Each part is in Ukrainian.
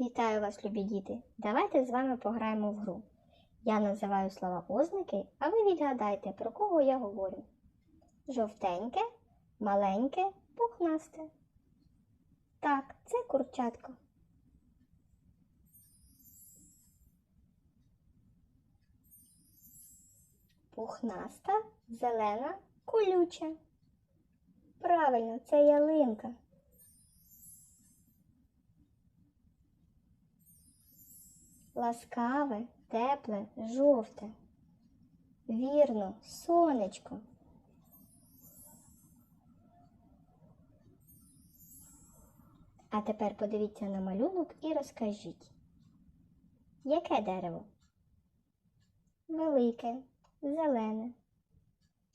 Вітаю вас, любі діти! Давайте з вами пограємо в гру. Я називаю слова ознаки, а ви відгадайте, про кого я говорю. Жовтеньке, маленьке, пухнасте. Так, це курчатко. Пухнаста, зелена, колюча. Правильно, це ялинка. Ласкаве, тепле, жовте. Вірно, сонечко. А тепер подивіться на малюнок і розкажіть. Яке дерево? Велике, зелене.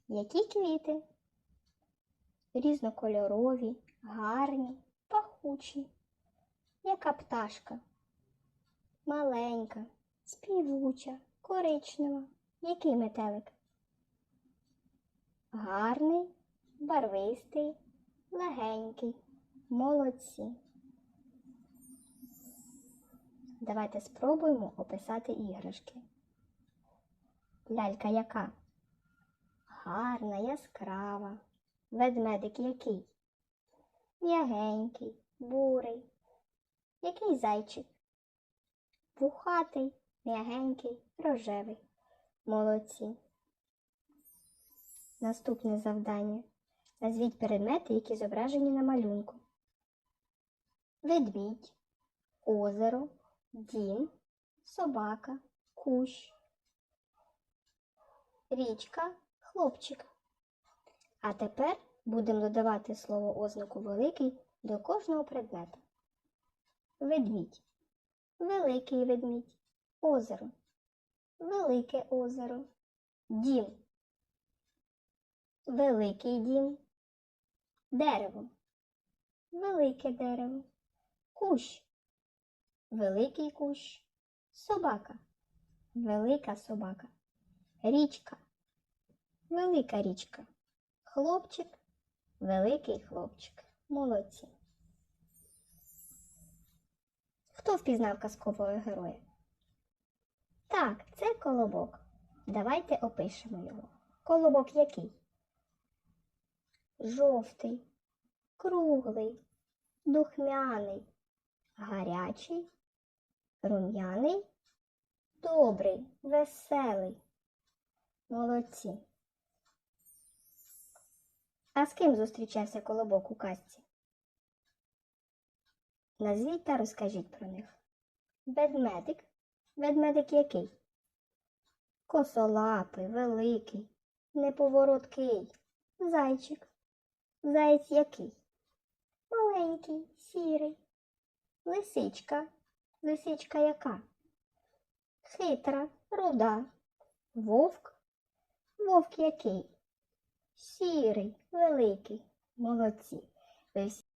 Які квіти? Різнокольорові, гарні, пахучі. Яка пташка? Маленька, співуча, коричнева. Який метелик? Гарний, барвистий, легенький. Молодці. Давайте спробуємо описати іграшки. Лялька яка? Гарна, яскрава. Ведмедик який? М'ягенький, бурий. Який зайчик? Вухатий, м'ягенький, рожевий. Молодці. Наступне завдання. Назвіть предмети, які зображені на малюнку. Ведмідь, озеро, дім, собака, кущ, річка, хлопчик. А тепер будемо додавати слово ознаку великий до кожного предмета. Ведмідь. Великий ведмідь. Озеро. Велике озеро. Дім. Великий дім. Дерево. Велике дерево. Кущ. Великий кущ. Собака. Велика собака. Річка. Велика річка. Хлопчик. Великий хлопчик. Молодці. Хто впізнав казкового героя? Так, це колобок. Давайте опишемо його. Колобок який? Жовтий, круглий, духмяний, гарячий, рум'яний, добрий, веселий. Молодці. А з ким зустрічався колобок у казці? Назвіть та розкажіть про них. Ведмедик. Ведмедик який? Косолапий, великий, неповороткий. Зайчик. Заєць який? Маленький, сірий. Лисичка. Лисичка яка? Хитра, руда. Вовк. Вовк який? Сірий, великий. Молодці. Ви всі